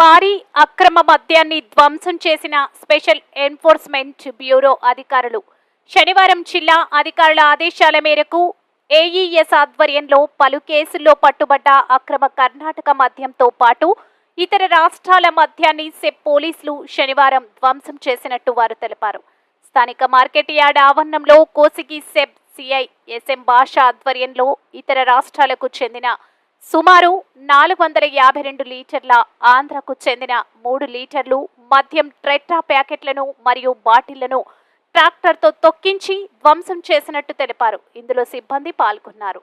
భారీ అక్రమ మద్యాన్ని ధ్వంసం చేసిన స్పెషల్ ఎన్ఫోర్స్మెంట్ బ్యూరో అధికారులు. శనివారం జిల్లా అధికారుల ఆదేశాల మేరకు ఏఈఎస్ ఆధ్వర్యంలో పలు కేసుల్లో పట్టుబడ్డ అక్రమ కర్ణాటక మద్యంతో పాటు ఇతర రాష్ట్రాల మద్యాన్ని సెప్ పోలీసులు శనివారం ధ్వంసం చేసినట్టు వారు తెలిపారు. స్థానిక మార్కెట్ యార్డ్ ఆవరణంలో కోసిగి సెబ్ సిఐ ఎస్ఎం భాష ఆధ్వర్యంలో ఇతర రాష్ట్రాలకు చెందిన సుమారు నాలుగు వందల యాభై రెండు లీటర్ల ఆంధ్రకు చెందిన మూడు లీటర్లు మద్యం ట్రెట్రా ప్యాకెట్లను మరియు బాటిళ్ళను ట్రాక్టర్తో తొక్కించి ధ్వంసం చేసినట్టు తెలిపారు. ఇందులో సిబ్బంది పాల్గొన్నారు.